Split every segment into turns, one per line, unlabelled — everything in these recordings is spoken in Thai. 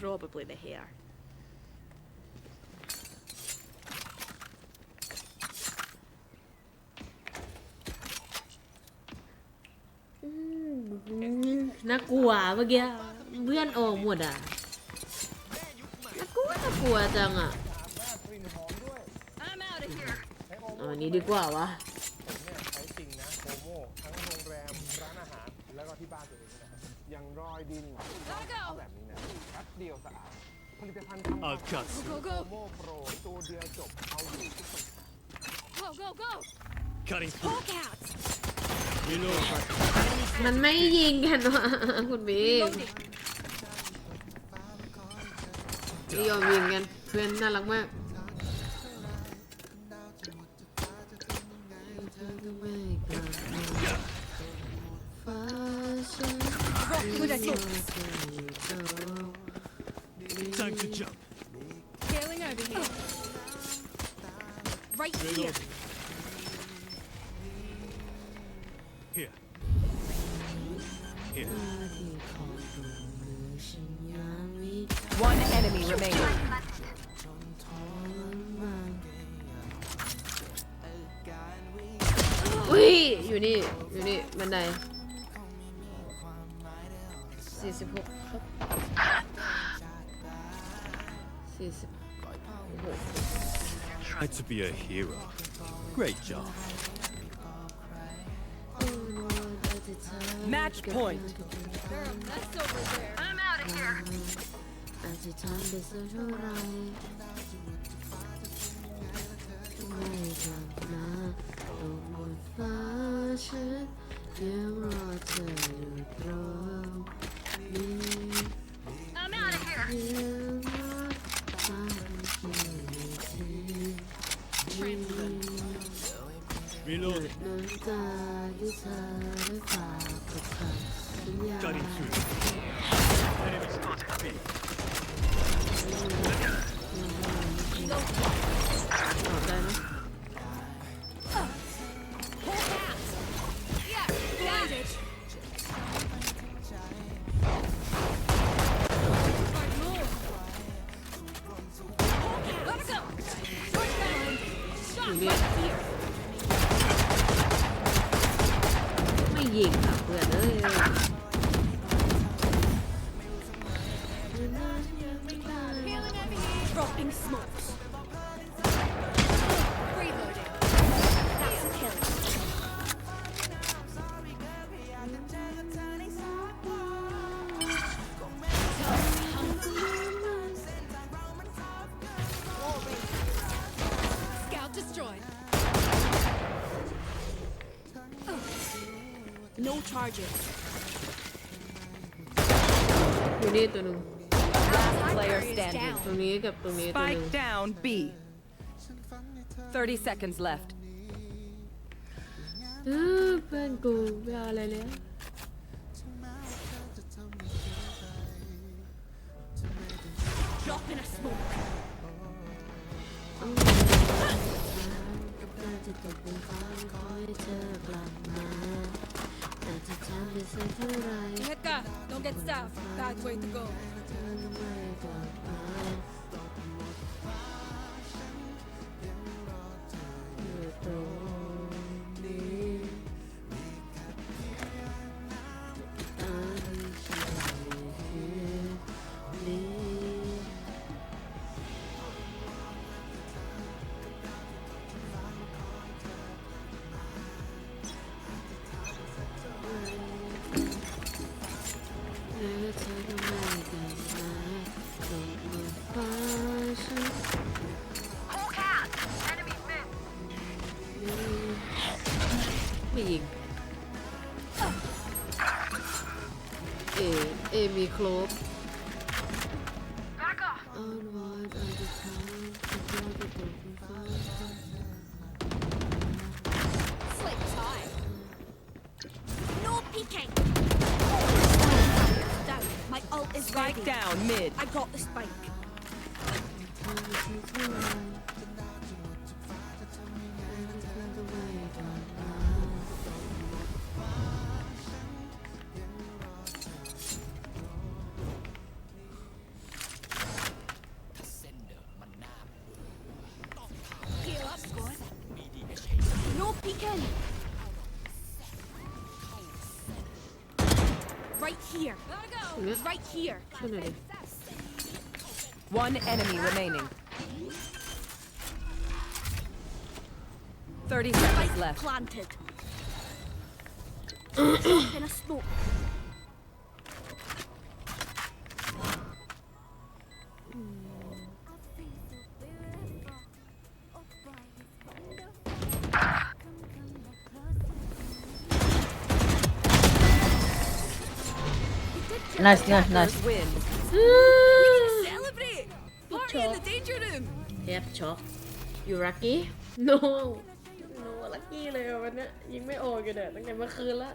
Probably the hair. อืมน่ากลัวเมื่อกี้เพื่อนออกหมดอ่ะน่ากลัวน่ากลัวจังอ่ะ
I'm out of here.
เอาอันนี้ดีกว่าวะ
ผมเนี่ยใช้จริงนะโมโม่ทั้งโรงแรม ร้านอาหาร แล้วก็ที่บ้านตัวเองนะครับ ะ อย่างรอยดิน
Gotta
เอา
go.
แบบนี้นะแป๊บเดียวสะอาด ผลิตภัณฑ์ทำ
I've got
โก
โม
โก้
โม่โปรตัวเดียวจบเอาอยู่ทุกคน
Go, go, go.
cutting through.
Hawk out.
Reload.
มันไม่ยิงกันวะคุณบีม
Reloading.
ไม่ยอมยิงกันเพื่อนน่ารักมาก
Rock with a kick.
Time to jump.
Scaling over here. Right here.
Reload. Here. Here.
One enemy remaining.
อุ้ย อยู่นี่ อยู่นี่ บันได สี่สิบหกครับสี่สิบหก
Had to be a hero. Great job.
Match point.
Girl, that's over there. I'm out of here. Here. Dropping smokes. Reloading. That's a kill. Scout destroyed. No charges.
อยู่
player
Is
standing.
down.
ตรงนี้กับตรงนี้ตัวหนึ่ง
Spike down B. 30 seconds left.
เออเพื่อนกูไม่เอาอะไรแล้ว
Drop in a smoke.
กับการจะตกเป็นฟ้าคอยเธอกลับมา
됐다. Don't get stuck. Bad way to go. Is
Spike
ready.
down mid.
I got the spike.
beacon! Right here. Go. Right here.
Trinity.
One enemy remaining. 30 seconds left.
Planted.
Nice, nice, nice.
Attackers win.
Celebrate. Party in the danger room.
เทปช็อกอยู่ลักกี้ no no ลักกี้เลยอะวันเนี้ยยิงไม่ออกกันเนี่ยตั้งแต่เมื่อคืนละ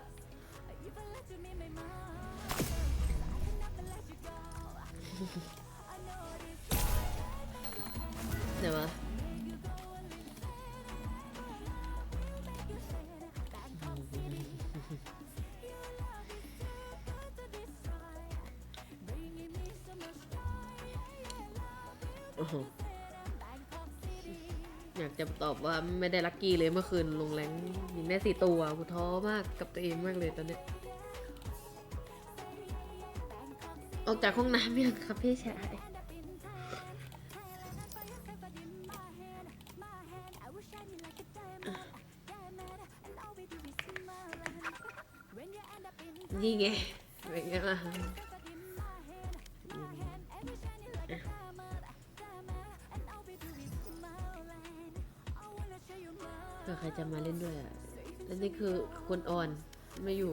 อยากจะตอบว่าไม่ได้ลัคกี้เลยเมื่อคืนลงแรงยิงได้สี่ตัวกูท้อมากกับตัวเองมากเลยตอนนี้ ออกจากห้องน้ำยังครับพี่ชาย นี่ไงเป็นไงล่ะ นี่คือคนอ่อนไม่อยู่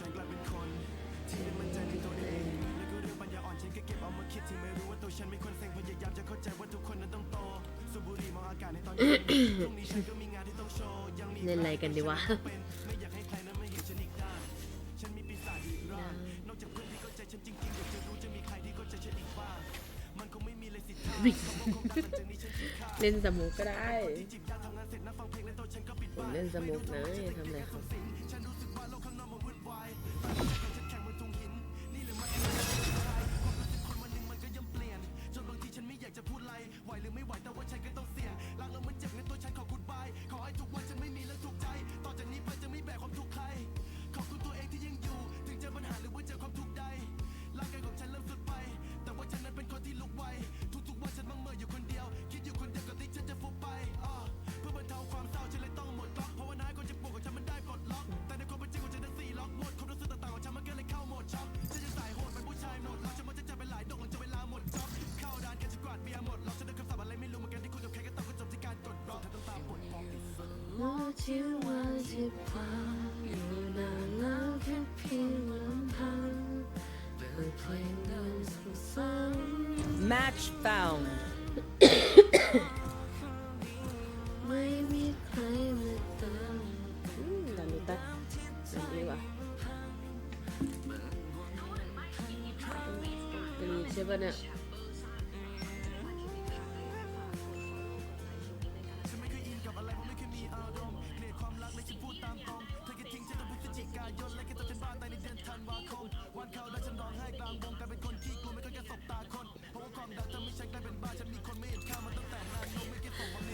ฉันกลายเป็นคน ที่ไม่มั่นใจในตัวเอง แล้วก็เรื่องปัญญาอ่อนฉันก็เก็บเอามาคิดที่ไม่รู้ว่าตัวฉันไม่ควรเซ็งพยายามจะเข้าใจว่าทุกคนนั้นต้องโตสูบบุหรี่มองอากาศในตอนเย็นพรุ่งนี้ฉันก็มีงานที่ต้องโชว์ยังมี
เล่นอะไรกันดีวะ
เป็นไม่อยากให้ใครนั้นมาเห็นฉันอีกด้านฉันมีปีศาจอีกร่างนอกจากเพื่อนที่เข้าใจฉันจริงๆอยากจะรู้จะมีใครที่เข้าใจฉันอีกบ้างมันคงไม่มีเลยสิท่าเขาคงตามหลังจากนี้ฉันคิดค่า
เล่นสมุกก็ได้
จิบยาทำงานเสร็จนั่งฟังเพลงแล้วตัวฉันก็ปิด
ผมเล่นสมุกนะอย่าทำอะไรเขา
ฉันรู้สึ
what you want it for You and I now can peel apart We're playing
Match found.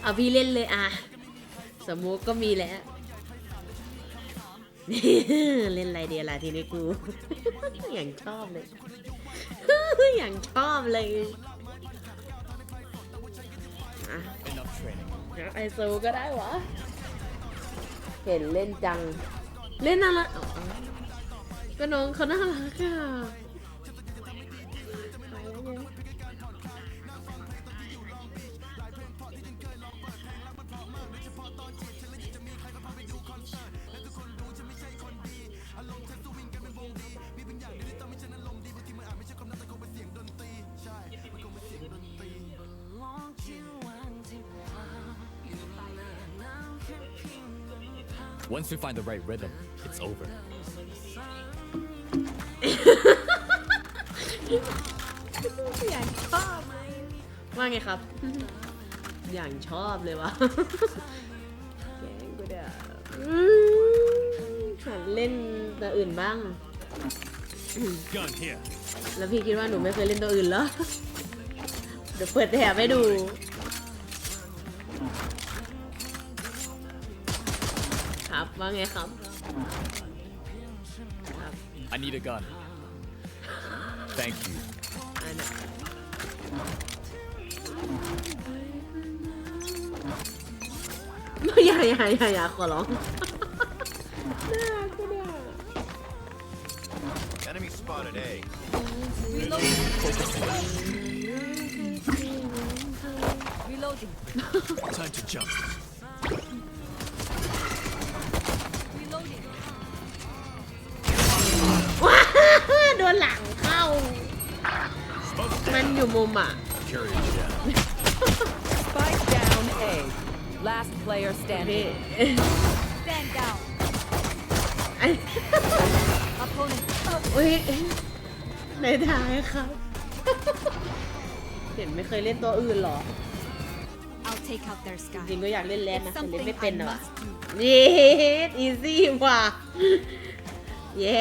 เอาพี่เล่นเลยอะ สมมุกก็มีแล้ว เล่นอะไรเดียล่ะทีนี้กู อย่างชอบเลย อย่างชอบเลยอะ
Enough training.
ไอโซก็ได้วะ เห็นเล่นจัง เล่นอะไรอ๋อก็น้องเขาน่ารักอะ
Once we find the right rhythm, it's over.
อย่างชอบเลยว่าไงครับ อย่างชอบเลยวะแกงกูเด้ออืมหัดเล่นตัวอื่นบ้าง
Gun here.
แล้วพี่คิดว่าหนูไม่เคยเล่นตัวอื่นเหรอ เดี๋ยวเปิดแถบให้ดู ว่าไงครับ ครับ
I need a gun. Thank you.
อันน่ะอย่าอย่าอย่าอย่าขอร้อง น่ารักก็ได้
Enemy spotted A.
Reloading.
Time to jump.
อยู่มุมอะ
Carry it down.
Spike down A. Last player
พี่
standing.
Stand down.
ไอ้
Opponent.
อุ้ยในท้ายครับ เห็นไม่เคยเล่นตัวอื่นหรอ
I'll take out their
จริ
sky.
งๆก็อยากเล่นแลน
It's
นะแต่เล่น
something
ไม่เป็น
I
หรอ
must do.
เย้อีซี่ว่ะ เย้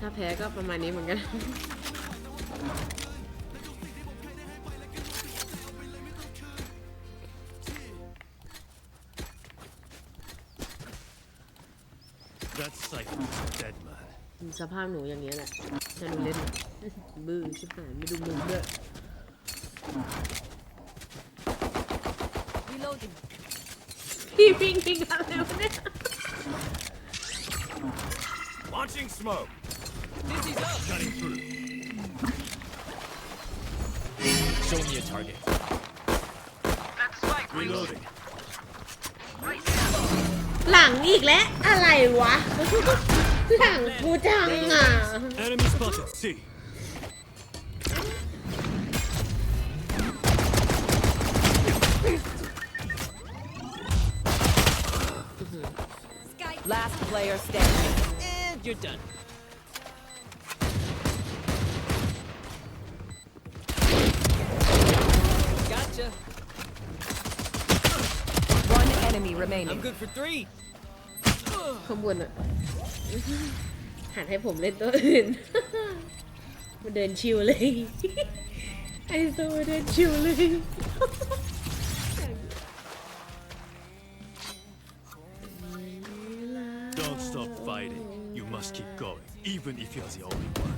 ถ้าแพ้ก็ประมาณนี้เหมือนกัน
That Cypher's dead man.
สภาพหนูอย่างเงี้ยแหละถ้าหนูเล่นบื้อชิบหายไม่ดูมุมด้วย
Reloading.
พี่พิงพิงอะไรวะเนี่ย
Launching smoke.
Dizzy's up!
Cutting through.
Show me a target.
Reloading.
หลังอีกแล้วอะไรวะ หลังกูจังอะ
Enemy spotted C.
Sky.
Last player standing.
And you're done.
One enemy
I'm
remaining.
good for three.
ข้างบนอ่ะ หันให้ผมเล่นตัวอื่น มาเดินชิวเลย ไอโซเดินชิวเลย
Don't stop fighting. You must keep going, even if you're the only one.